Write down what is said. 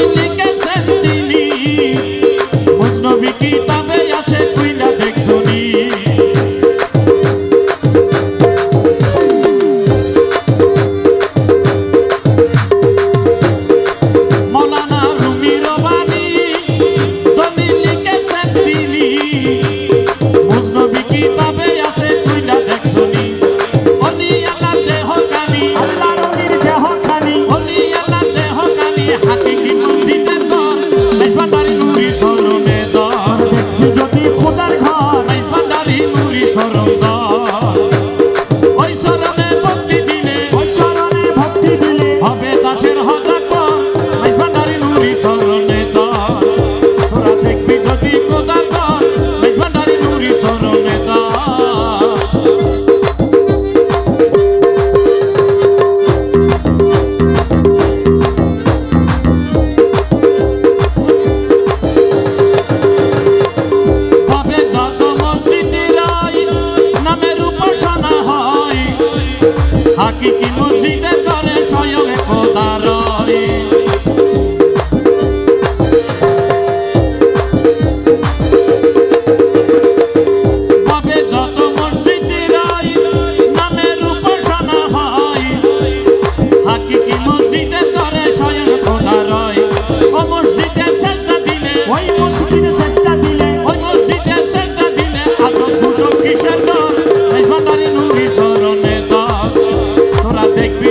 दिल के संधि কি কি মসজিদে করে স্বয়ং খোদার